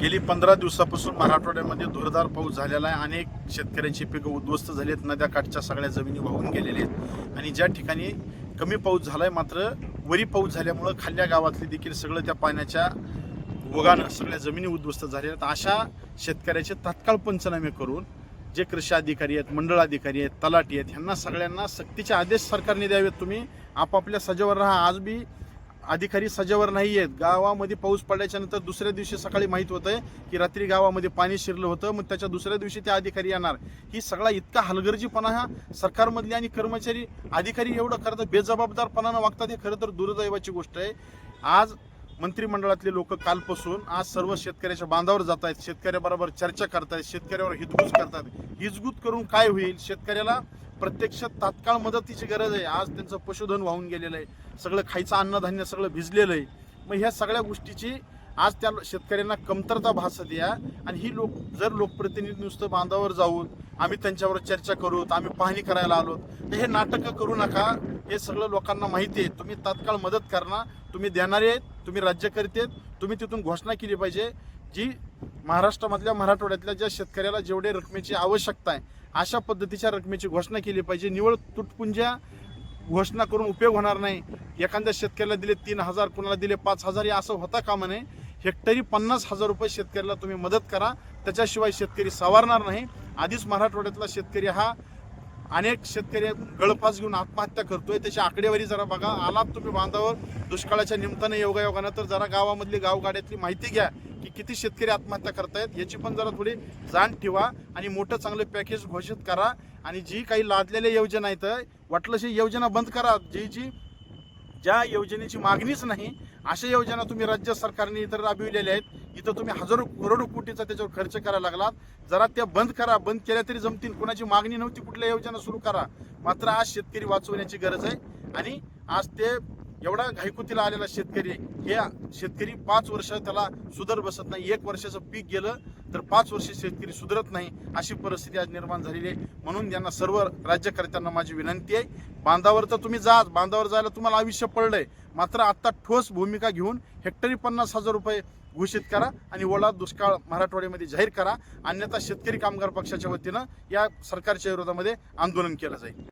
गेली पंधरा दिवसापासून मराठवाड्यामध्ये जोरदार पाऊस झालेला आहे. अनेक शेतकऱ्यांची पिकं उद्ध्वस्त झाली आहेत नद्या काठच्या सगळ्या जमिनी वाहून गेलेल्या आहेत. आणि ज्या ठिकाणी कमी पाऊस झालाय मात्र वरी पाऊस झाल्यामुळं खाल्ल्या गावातले देखील सगळं त्या पाण्याच्या ओघानं सगळ्या जमिनी उद्ध्वस्त झालेल्या आहेत. अशा शेतकऱ्याचे तात्काळ पंचनामे करून जे कृषी अधिकारी आहेत मंडळ अधिकारी आहेत तलाठी आहेत ह्यांना सगळ्यांना सक्तीचे आदेश सरकारने द्यावेत. तुम्ही आपापल्या सजेवर राहा. आज बी अधिकारी सजावर नाही आहेत गावामध्ये पाऊस पडल्याच्या नंतर दुसऱ्या दिवशी सकाळी माहीत होतंय की रात्री गावामध्ये पाणी शिरलं होतं मग त्याच्या दुसऱ्या दिवशी ते अधिकारी येणार. ही सगळा इतका हलगर्जीपणा हा सरकारमधले आणि कर्मचारी अधिकारी एवढं करतात बेजबाबदारपणानं वागतात हे खरं तर दुर्दैवाची गोष्ट आहे. आज मंत्रिमंडळातले लोक कालपासून आज सर्व शेतकऱ्याच्या बांधावर जात आहेत शेतकऱ्याबरोबर चर्चा करतायत शेतकऱ्यावर हितगुज करतात. हिजगुज करून काय होईल? शेतकऱ्याला प्रत्यक्ष तात्काळ मदतीची गरज आहे. आज त्यांचं पशुधन वाहून गेलेलं आहे. सगळं खायचं अन्नधान्य सगळं भिजलेलं आहे. मग ह्या सगळ्या गोष्टीची आज त्या शेतकऱ्यांना कमतरता भासत या. आणि ही लोक जर लोकप्रतिनिधी नुसतं बांधावर जाऊन आम्ही त्यांच्यावर चर्चा करूत आम्ही पाहणी करायला आलो तर हे नाटकं करू नका. हे सगळं लोकांना माहिती आहे. तुम्ही तात्काळ मदत करणार. तुम्ही देणारे आहेत तुम्ही राज्यकर्ते आहेत तुम्ही तिथून घोषणा केली पाहिजे. जी महाराष्ट्रामधल्या मराठवाड्यातल्या ज्या शेतकऱ्याला जेवढे रकमेची आवश्यकता आहे अशा पद्धतीच्या रकमेची घोषणा केली पाहिजे. निवळ तुटपुंज्या घोषणा करून उपयोग होणार नाही. एखाद्या शेतकऱ्याला दिले तीन हजार कुणाला दिले पाच हजार हे असं होता कामा नये. हेक्टरी पन्नास हजार रुपये शेतकऱ्याला तुम्ही मदत करा. त्याच्याशिवाय शेतकरी सवारणार नाही. आधीच मराठवाड्यातला शेतकरी हा अनेक शेतकरी गळफास घेऊन आत्महत्या करतोय. त्याची आकडेवारी जरा बघा. आलात तुम्ही बांधावर. दुष्काळाच्या निमित्ताने योगायोगानं तर जरा गावामधली गावगाड्यातली माहिती घ्या की किती शेतकरी आत्महत्या करतायत. याची पण जरा थोडी जाण ठेवा आणि मोठं चांगलं पॅकेज घोषित करा. आणि जी काही लादलेल्या योजना आहेत वाटलं योजना बंद करा. जी जी ज्या योजनेची मागणीच नाही अशा योजना तुम्ही राज्य सरकारने इतर राबविलेल्या आहेत. इथं तुम्ही हजारो करोडो कोटीचा त्याच्यावर खर्च करायला लागलात. जरा त्या बंद करा बंद केल्या तरी जमतील. कुणाची मागणी नव्हती कुठल्या योजना सुरू करा. मात्र आज शेतकरी वाचवण्याची गरज आहे. आणि आज ते एवढा घायकुतीला आलेला शेतकरी हे शेतकरी पाच वर्ष त्याला सुधर बसत नाही. एक वर्षाचं पीक गेलं तर पाच वर्ष शेतकरी सुधरत नाही अशी परिस्थिती आज निर्माण झालेली आहे. म्हणून यांना सर्व राज्यकर्त्यांना माझी विनंती आहे बांधावर तर तुम्ही जा बांधावर जायला तुम्हाला आयुष्य पडलंय. मात्र आत्ता ठोस भूमिका घेऊन हेक्टरी पन्नास हजार रुपये घोषित करा आणि ओला दुष्काळ मराठवाड्यामध्ये जाहीर करा. अन्यथा शेतकरी कामगार पक्षाच्या वतीनं या सरकारच्या विरोधामध्ये आंदोलन केलं जाईल.